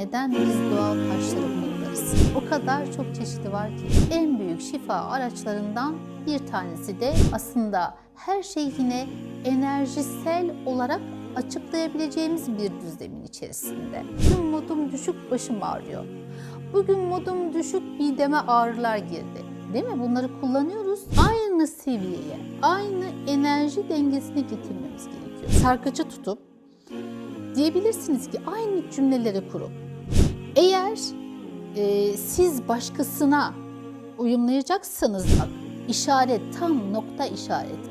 neden biz doğal taşları kullanırız? O kadar çok çeşidi var ki en büyük şifa araçlarından bir tanesi de aslında her şey yine enerjisel olarak açıklayabileceğimiz bir düzlemin içerisinde. Bugün modum düşük, başım ağrıyor. Bugün modum düşük, mideme ağrılar girdi. Değil mi? Bunları kullanıyoruz. Aynı seviyeye, aynı enerji dengesine getirmemiz gerekiyor. Sarkacı tutup diyebilirsiniz ki aynı cümleleri kurup e, siz başkasına uyumlayacaksanız bak işaret tam nokta işaret.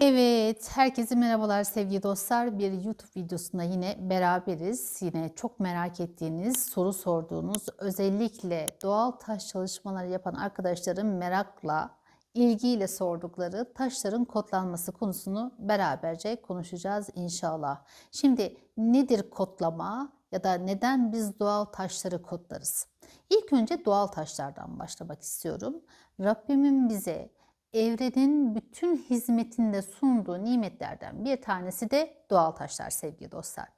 Evet, herkese merhabalar sevgili dostlar. Bir YouTube videosunda yine beraberiz. Yine çok merak ettiğiniz, soru sorduğunuz, özellikle doğal taş çalışmaları yapan arkadaşların merakla, ilgiyle sordukları taşların kodlanması konusunu beraberce konuşacağız inşallah. Şimdi nedir kodlama ya da neden biz doğal taşları kodlarız? İlk önce doğal taşlardan başlamak istiyorum. Rabbimin bize evrenin bütün hizmetinde sunduğu nimetlerden bir tanesi de doğal taşlar sevgili dostlar.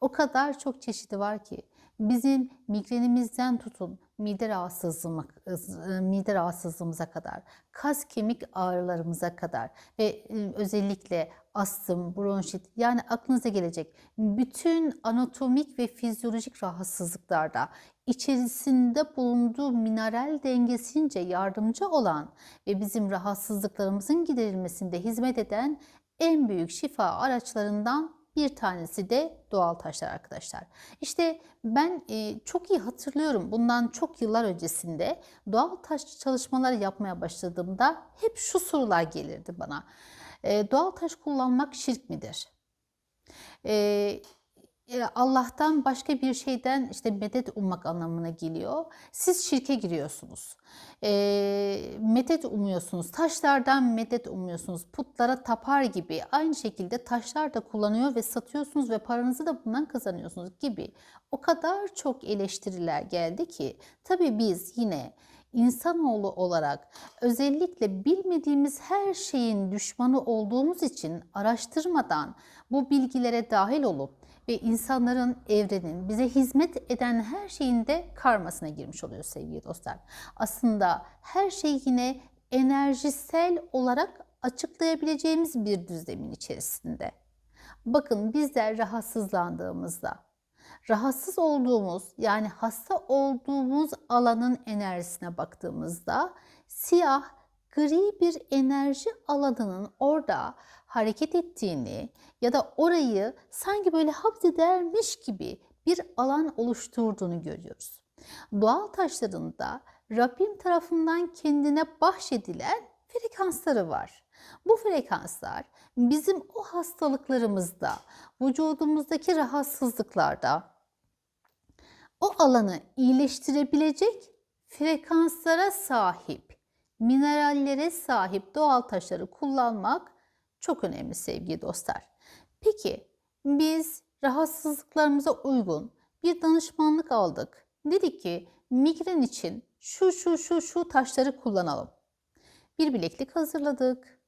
O kadar çok çeşidi var ki bizim migrenimizden tutun mide rahatsızlığına, mide rahatsızlığımıza kadar, kas kemik ağrılarımıza kadar ve e, özellikle astım, bronşit yani aklınıza gelecek bütün anatomik ve fizyolojik rahatsızlıklarda içerisinde bulunduğu mineral dengesince yardımcı olan ve bizim rahatsızlıklarımızın giderilmesinde hizmet eden en büyük şifa araçlarından bir tanesi de doğal taşlar arkadaşlar. İşte ben e, çok iyi hatırlıyorum bundan çok yıllar öncesinde doğal taş çalışmaları yapmaya başladığımda hep şu sorular gelirdi bana. E, doğal taş kullanmak şirk midir? E, Allah'tan başka bir şeyden işte medet ummak anlamına geliyor. Siz şirke giriyorsunuz. E, medet umuyorsunuz. Taşlardan medet umuyorsunuz. Putlara tapar gibi. Aynı şekilde taşlar da kullanıyor ve satıyorsunuz ve paranızı da bundan kazanıyorsunuz gibi. O kadar çok eleştiriler geldi ki tabii biz yine insanoğlu olarak özellikle bilmediğimiz her şeyin düşmanı olduğumuz için araştırmadan bu bilgilere dahil olup ve insanların, evrenin bize hizmet eden her şeyin de karmasına girmiş oluyor sevgili dostlar. Aslında her şey yine enerjisel olarak açıklayabileceğimiz bir düzlemin içerisinde. Bakın bizler rahatsızlandığımızda, rahatsız olduğumuz yani hasta olduğumuz alanın enerjisine baktığımızda siyah gri bir enerji alanının orada hareket ettiğini ya da orayı sanki böyle hapsedermiş gibi bir alan oluşturduğunu görüyoruz. Doğal taşların da Rabbim tarafından kendine bahşedilen frekansları var. Bu frekanslar bizim o hastalıklarımızda, vücudumuzdaki rahatsızlıklarda o alanı iyileştirebilecek frekanslara sahip, minerallere sahip doğal taşları kullanmak çok önemli sevgili dostlar. Peki biz rahatsızlıklarımıza uygun bir danışmanlık aldık. Dedik ki migren için şu şu şu şu taşları kullanalım. Bir bileklik hazırladık.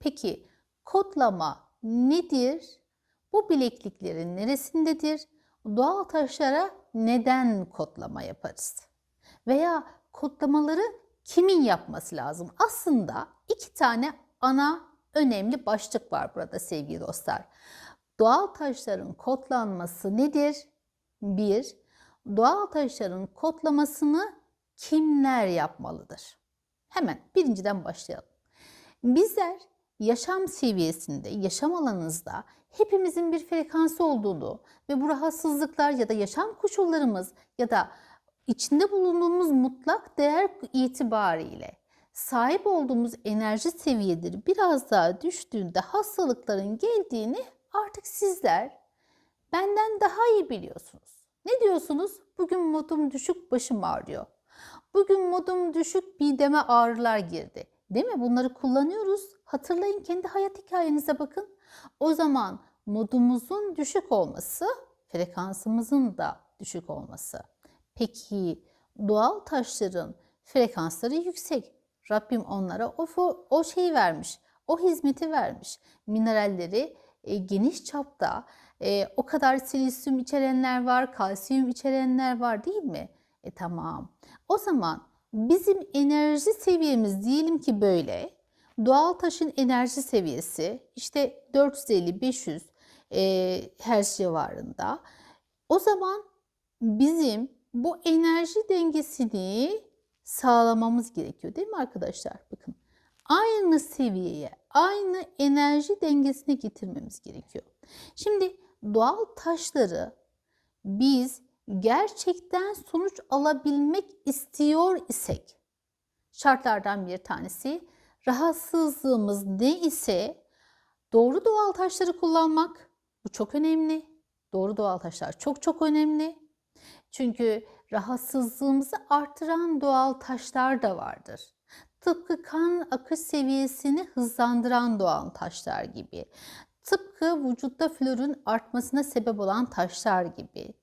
Peki kodlama nedir? Bu bilekliklerin neresindedir? Doğal taşlara neden kodlama yaparız? Veya kodlamaları kimin yapması lazım? Aslında iki tane ana önemli başlık var burada sevgili dostlar. Doğal taşların kodlanması nedir? Bir, doğal taşların kodlamasını kimler yapmalıdır? Hemen birinciden başlayalım. Bizler yaşam seviyesinde, yaşam alanınızda hepimizin bir frekansı olduğunu ve bu rahatsızlıklar ya da yaşam koşullarımız ya da içinde bulunduğumuz mutlak değer itibariyle sahip olduğumuz enerji seviyeleri biraz daha düştüğünde hastalıkların geldiğini artık sizler benden daha iyi biliyorsunuz. Ne diyorsunuz? Bugün modum düşük, başım ağrıyor. Bugün modum düşük, mideme ağrılar girdi. Değil mi? Bunları kullanıyoruz. Hatırlayın kendi hayat hikayenize bakın. O zaman modumuzun düşük olması, frekansımızın da düşük olması. Peki doğal taşların frekansları yüksek. Rabbim onlara o, o şeyi vermiş, o hizmeti vermiş. Mineralleri e, geniş çapta E, o kadar silisyum içerenler var, kalsiyum içerenler var değil mi? E tamam. O zaman bizim enerji seviyemiz diyelim ki böyle. Doğal taşın enerji seviyesi işte 450-500 e, her civarında. O zaman bizim bu enerji dengesini sağlamamız gerekiyor değil mi arkadaşlar? Bakın aynı seviyeye, aynı enerji dengesine getirmemiz gerekiyor. Şimdi doğal taşları biz gerçekten sonuç alabilmek istiyor isek şartlardan bir tanesi rahatsızlığımız ne ise doğru doğal taşları kullanmak bu çok önemli. Doğru doğal taşlar çok çok önemli. Çünkü rahatsızlığımızı artıran doğal taşlar da vardır. Tıpkı kan akış seviyesini hızlandıran doğal taşlar gibi. Tıpkı vücutta florun artmasına sebep olan taşlar gibi.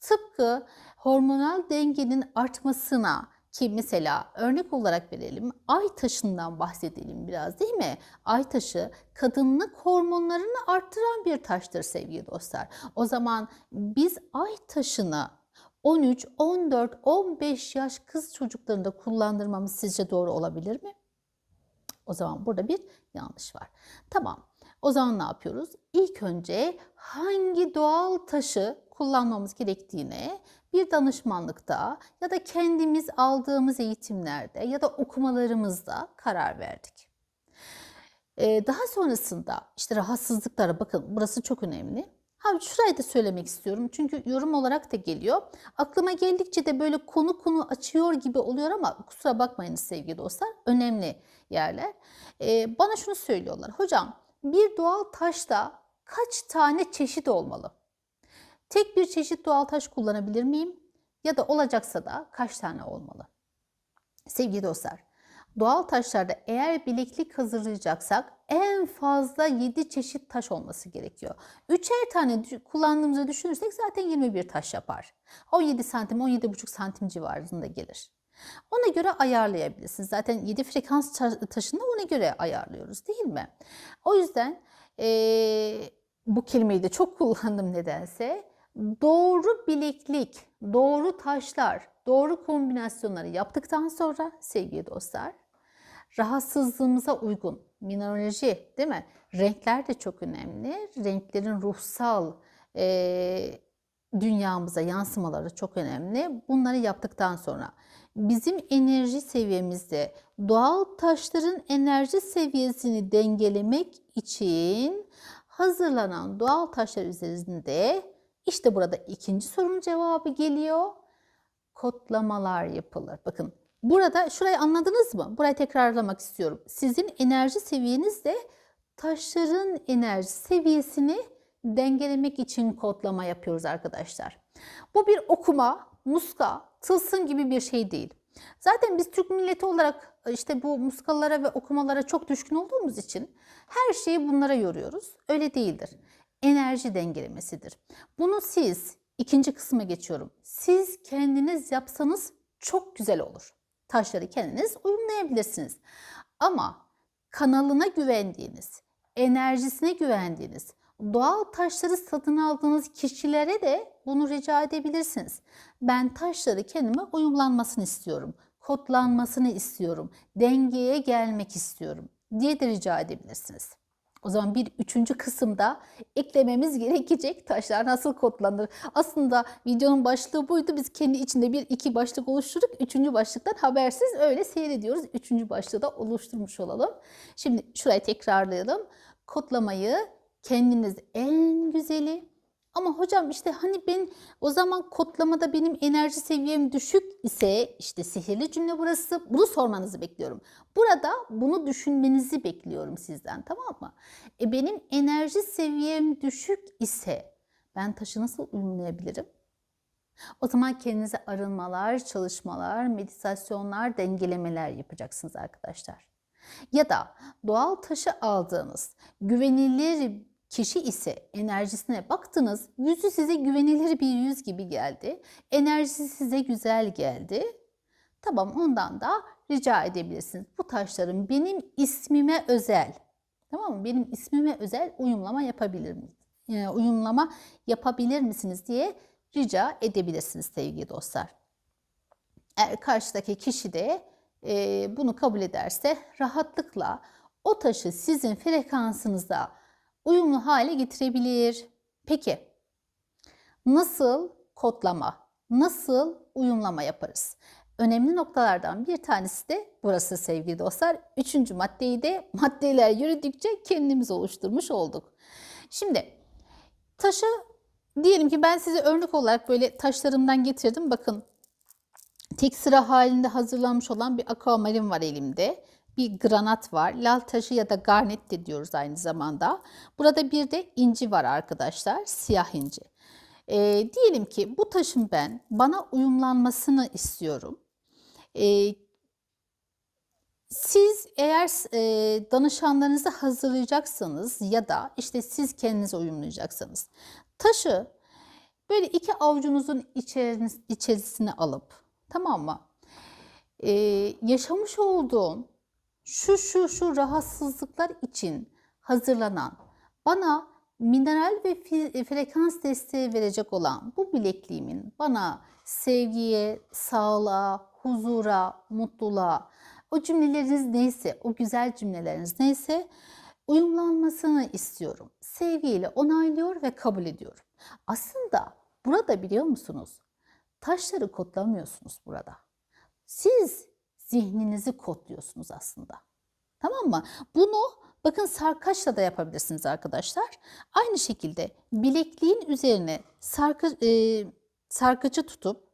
Tıpkı hormonal dengenin artmasına ki mesela örnek olarak verelim ay taşından bahsedelim biraz değil mi? Ay taşı kadınlık hormonlarını arttıran bir taştır sevgili dostlar. O zaman biz ay taşını 13, 14, 15 yaş kız çocuklarında kullandırmamız sizce doğru olabilir mi? O zaman burada bir yanlış var. Tamam. O zaman ne yapıyoruz? İlk önce hangi doğal taşı kullanmamız gerektiğine bir danışmanlıkta ya da kendimiz aldığımız eğitimlerde ya da okumalarımızda karar verdik. Ee, daha sonrasında işte rahatsızlıklara bakın burası çok önemli. Ha şurayı da söylemek istiyorum çünkü yorum olarak da geliyor. Aklıma geldikçe de böyle konu konu açıyor gibi oluyor ama kusura bakmayın sevgili dostlar. Önemli yerler. Ee, bana şunu söylüyorlar. Hocam bir doğal taşta kaç tane çeşit olmalı? Tek bir çeşit doğal taş kullanabilir miyim? Ya da olacaksa da kaç tane olmalı? Sevgili dostlar, doğal taşlarda eğer bileklik hazırlayacaksak en fazla 7 çeşit taş olması gerekiyor. Üçer tane kullandığımızı düşünürsek zaten 21 taş yapar. 17 santim, 17,5 santim civarında gelir. Ona göre ayarlayabilirsiniz. Zaten 7 frekans taşını ona göre ayarlıyoruz değil mi? O yüzden ee, bu kelimeyi de çok kullandım nedense. Doğru bileklik, doğru taşlar, doğru kombinasyonları yaptıktan sonra sevgili dostlar rahatsızlığımıza uygun mineraloji değil mi? Renkler de çok önemli. Renklerin ruhsal e, dünyamıza yansımaları çok önemli. Bunları yaptıktan sonra bizim enerji seviyemizde doğal taşların enerji seviyesini dengelemek için hazırlanan doğal taşlar üzerinde işte burada ikinci sorunun cevabı geliyor. Kodlamalar yapılır. Bakın burada şurayı anladınız mı? Burayı tekrarlamak istiyorum. Sizin enerji seviyenizle taşların enerji seviyesini dengelemek için kodlama yapıyoruz arkadaşlar. Bu bir okuma, muska, tılsım gibi bir şey değil. Zaten biz Türk milleti olarak işte bu muskalara ve okumalara çok düşkün olduğumuz için her şeyi bunlara yoruyoruz. Öyle değildir. Enerji dengelemesidir. Bunu siz, ikinci kısma geçiyorum. Siz kendiniz yapsanız çok güzel olur. Taşları kendiniz uyumlayabilirsiniz. Ama kanalına güvendiğiniz, enerjisine güvendiğiniz, doğal taşları satın aldığınız kişilere de bunu rica edebilirsiniz. Ben taşları kendime uyumlanmasını istiyorum, kodlanmasını istiyorum, dengeye gelmek istiyorum diye de rica edebilirsiniz. O zaman bir üçüncü kısımda eklememiz gerekecek taşlar nasıl kodlanır. Aslında videonun başlığı buydu. Biz kendi içinde bir iki başlık oluşturduk. Üçüncü başlıktan habersiz öyle seyrediyoruz. Üçüncü başlığı da oluşturmuş olalım. Şimdi şurayı tekrarlayalım. Kodlamayı kendiniz en güzeli ama hocam işte hani ben o zaman kodlamada benim enerji seviyem düşük ise işte sihirli cümle burası. Bunu sormanızı bekliyorum. Burada bunu düşünmenizi bekliyorum sizden tamam mı? E benim enerji seviyem düşük ise ben taşı nasıl uyumlayabilirim? O zaman kendinize arınmalar, çalışmalar, meditasyonlar, dengelemeler yapacaksınız arkadaşlar. Ya da doğal taşı aldığınız güvenilir kişi ise enerjisine baktınız, yüzü size güvenilir bir yüz gibi geldi. Enerjisi size güzel geldi. Tamam ondan da rica edebilirsiniz. Bu taşların benim ismime özel, tamam mı? Benim ismime özel uyumlama yapabilir e, uyumlama yapabilir misiniz diye rica edebilirsiniz sevgili dostlar. Eğer karşıdaki kişi de e, bunu kabul ederse rahatlıkla o taşı sizin frekansınızda uyumlu hale getirebilir. Peki nasıl kodlama, nasıl uyumlama yaparız? Önemli noktalardan bir tanesi de burası sevgili dostlar. Üçüncü maddeyi de maddeler yürüdükçe kendimiz oluşturmuş olduk. Şimdi taşı diyelim ki ben size örnek olarak böyle taşlarımdan getirdim. Bakın tek sıra halinde hazırlanmış olan bir aquamarin var elimde. Bir granat var. Lal taşı ya da garnet de diyoruz aynı zamanda. Burada bir de inci var arkadaşlar. Siyah inci. E, diyelim ki bu taşın ben bana uyumlanmasını istiyorum. E, siz eğer e, danışanlarınızı hazırlayacaksanız ya da işte siz kendinize uyumlayacaksanız taşı böyle iki avucunuzun içerisine alıp tamam mı? E, yaşamış olduğum şu şu şu rahatsızlıklar için hazırlanan bana mineral ve fi- frekans desteği verecek olan bu bilekliğimin bana sevgiye, sağlığa, huzura, mutluluğa, o cümleleriniz neyse, o güzel cümleleriniz neyse uyumlanmasını istiyorum. Sevgiyle onaylıyor ve kabul ediyorum. Aslında burada biliyor musunuz? Taşları kodlamıyorsunuz burada. Siz zihninizi kodluyorsunuz aslında. Tamam mı? Bunu bakın sarkaçla da yapabilirsiniz arkadaşlar. Aynı şekilde bilekliğin üzerine sarkı, e, sarkıcı tutup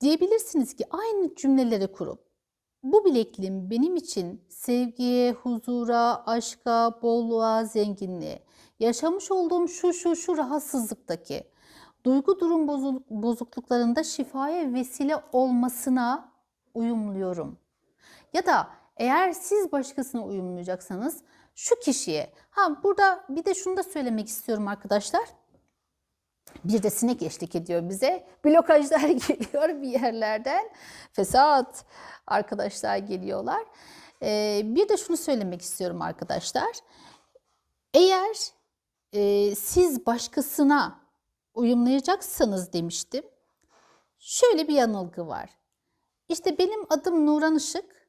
diyebilirsiniz ki aynı cümleleri kurup bu bilekliğim benim için sevgiye, huzura, aşka, bolluğa, zenginliğe, yaşamış olduğum şu şu şu rahatsızlıktaki duygu durum bozuk- bozukluklarında şifaya vesile olmasına uyumluyorum. Ya da eğer siz başkasına uyumlayacaksanız şu kişiye, ha burada bir de şunu da söylemek istiyorum arkadaşlar. Bir de sinek eşlik ediyor bize. Blokajlar geliyor bir yerlerden. Fesat arkadaşlar geliyorlar. Ee, bir de şunu söylemek istiyorum arkadaşlar. Eğer e, siz başkasına uyumlayacaksanız demiştim. Şöyle bir yanılgı var. İşte benim adım Nuran Işık.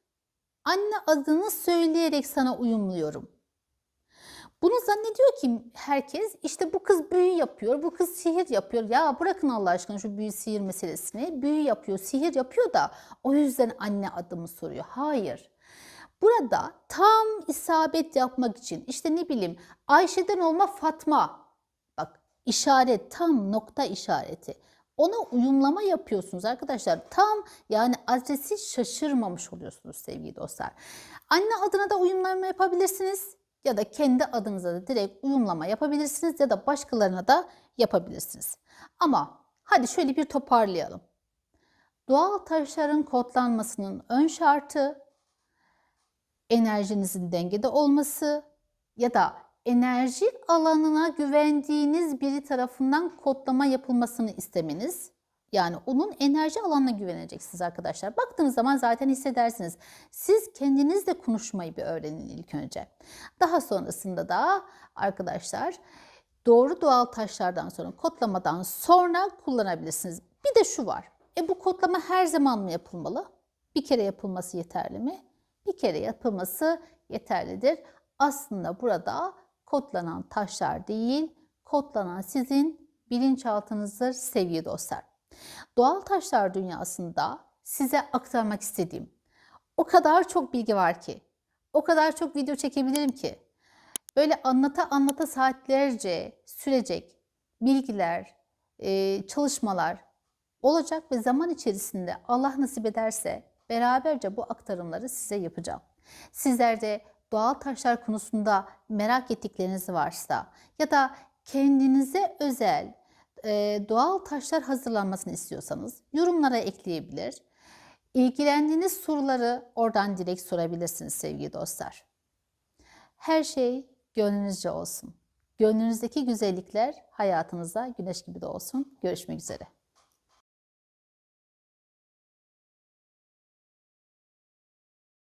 Anne adını söyleyerek sana uyumluyorum. Bunu zannediyor ki herkes işte bu kız büyü yapıyor, bu kız sihir yapıyor. Ya bırakın Allah aşkına şu büyü sihir meselesini. Büyü yapıyor, sihir yapıyor da o yüzden anne adımı soruyor. Hayır. Burada tam isabet yapmak için işte ne bileyim Ayşe'den olma Fatma. Bak işaret tam nokta işareti. Ona uyumlama yapıyorsunuz arkadaşlar. Tam yani adresi şaşırmamış oluyorsunuz sevgili dostlar. Anne adına da uyumlama yapabilirsiniz ya da kendi adınıza da direkt uyumlama yapabilirsiniz ya da başkalarına da yapabilirsiniz. Ama hadi şöyle bir toparlayalım. Doğal taşların kodlanmasının ön şartı enerjinizin dengede olması ya da enerji alanına güvendiğiniz biri tarafından kodlama yapılmasını istemeniz. Yani onun enerji alanına güveneceksiniz arkadaşlar. Baktığınız zaman zaten hissedersiniz. Siz kendinizle konuşmayı bir öğrenin ilk önce. Daha sonrasında da arkadaşlar doğru doğal taşlardan sonra kodlamadan sonra kullanabilirsiniz. Bir de şu var. E bu kodlama her zaman mı yapılmalı? Bir kere yapılması yeterli mi? Bir kere yapılması yeterlidir. Aslında burada kodlanan taşlar değil, kodlanan sizin bilinçaltınızdır sevgili dostlar. Doğal taşlar dünyasında size aktarmak istediğim o kadar çok bilgi var ki, o kadar çok video çekebilirim ki, böyle anlata anlata saatlerce sürecek bilgiler, e, çalışmalar olacak ve zaman içerisinde Allah nasip ederse beraberce bu aktarımları size yapacağım. Sizler de doğal taşlar konusunda merak ettikleriniz varsa ya da kendinize özel e, doğal taşlar hazırlanmasını istiyorsanız yorumlara ekleyebilir. İlgilendiğiniz soruları oradan direkt sorabilirsiniz sevgili dostlar. Her şey gönlünüzce olsun. Gönlünüzdeki güzellikler hayatınıza güneş gibi de olsun. Görüşmek üzere.